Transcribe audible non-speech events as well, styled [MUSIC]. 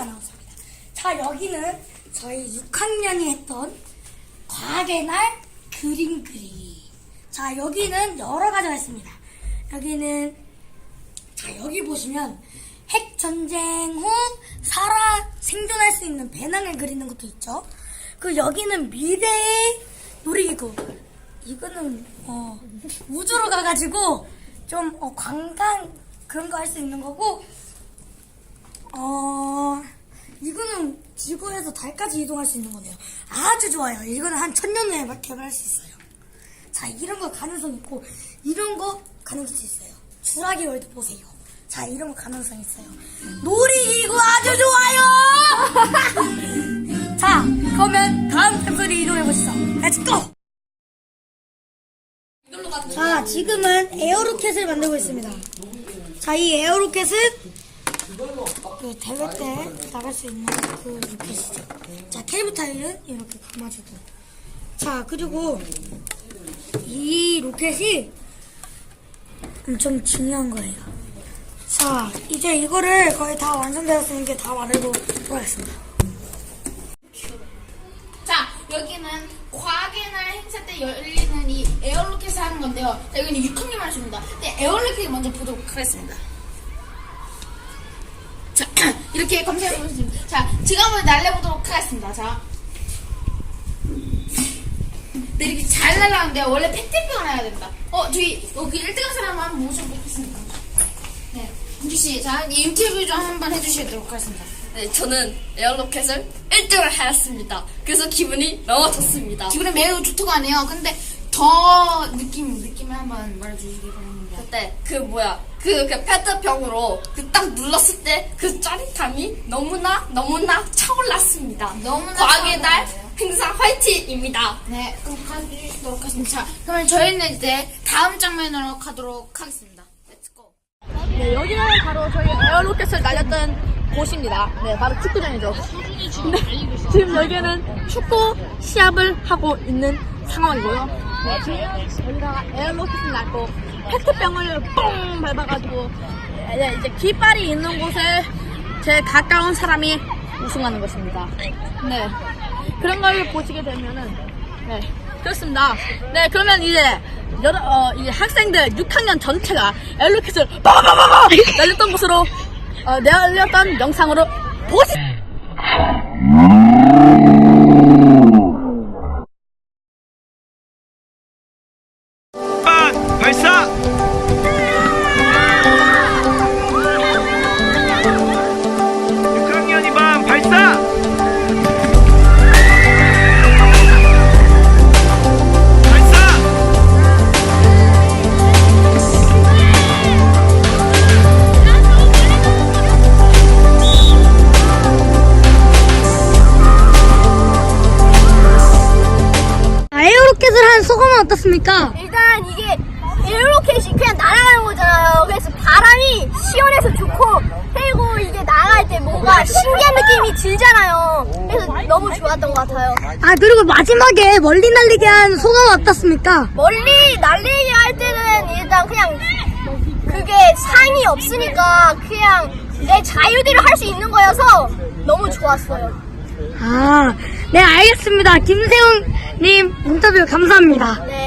아나운서입니다. 자, 여기는 저희 6학년이 했던 과학의 날 그림 그리기. 자, 여기는 여러 가지가 있습니다. 여기는, 자, 여기 보시면 핵전쟁 후 살아 생존할 수 있는 배낭을 그리는 것도 있죠. 그 여기는 미래의 놀이기구. 이거는, 어, 우주로 가가지고 좀, 어, 관광 그런 거 할 수 있는 거고, 어, 이거는 지구에서 달까지 이동할 수 있는 거네요. 아주 좋아요. 이거는 한 천년 후에 막 개발할 수 있어요. 자, 이런 거 가능성 있고, 이런 거 가능성 있어요. 주라기 월드 보세요. 자, 이런 거 가능성 있어요. 놀이기구 아주 좋아요! [LAUGHS] 자, 그러면 다음 템플이 이동해 보시죠. 렛츠고! 자, 지금은 에어로켓을 만들고 있습니다. 자, 이 에어로켓은 그 대회 때 나갈 수 있는 그 로켓이죠. 자, 케이블 타일은 이렇게 감아주고. 자, 그리고 이 로켓이 엄청 중요한 거예요. 자, 이제 이거를 거의 다 완성되었으니까 다 말해보도록 하겠습니다. 자, 여기는 과학의 날 행사 때 열리는 이 에어로켓을 하는 건데요. 자, 여기는 6학년 하십니다. 네, 에어로켓을 먼저 보도록 하겠습니다. 자, 이렇게 검색해 보시면 자, 지금 한번 날려보도록 하겠습니다. 자. 네, 이렇게 잘 날라가는데요. 원래 페트병을 해야 됩니다. 어, 저기, 여기 1등한 사람 한번 모셔보겠습니다. 네. 윤주씨, 자, 이 인터뷰 좀 한번 해주시도록 하겠습니다. 네, 저는 에어로켓을 1등을 하였습니다. 그래서 기분이 너무 좋습니다. 기분이 매우 좋다고 하네요. 근데 더 느낌, 느낌을 한번 말해주시기 바랍니다. 그때 그 뭐야 그, 그 페트병으로 그 딱 눌렀을 때그 짜릿함이 너무나 너무나 차올랐습니다. 너무나 과학의 날 차올랐네요. 행사 화이팅입니다. 네, 그럼 가주시도록 하겠습니다. 자, 그러면 저희는 이제 다음 장면으로 가도록 하겠습니다. 렛츠고. 네, 여기는 바로 저희 에어로켓을 날렸던 곳입니다. 네, 바로 축구장이죠. 네, 지금 여기는 축구 시합을 하고 있는 상황이고요. 네, 지금 여기다가 에어로켓을 날고 페트병을 뻥 밟아가지고 네, 이제 깃발이 있는 곳에 제일 가까운 사람이 우승하는 것입니다. 네, 그런 걸 보시게 되면은 네, 그렇습니다. 네, 그러면 이제 여러 어, 이제 학생들 6학년 전체가 에어로켓을 빠바바바바 날렸던 곳으로 어, 날렸던 영상으로 보시. 소감은 어떻습니까? 일단 이게 에어로켓이 그냥 날아가는 거잖아요. 그래서 바람이 시원해서 좋고 그리고 이게 나갈 때 뭔가 신기한 느낌이 들잖아요. 그래서 너무 좋았던 것 같아요. 아, 그리고 마지막에 멀리 날리게 한 소감은 어떻습니까? 멀리 날리기 할 때는 일단 그냥 그게 상이 없으니까 그냥 내 자유대로 할 수 있는 거여서 너무 좋았어요. 아, 네, 알겠습니다. 김세웅 님 인터뷰 감사합니다. 네.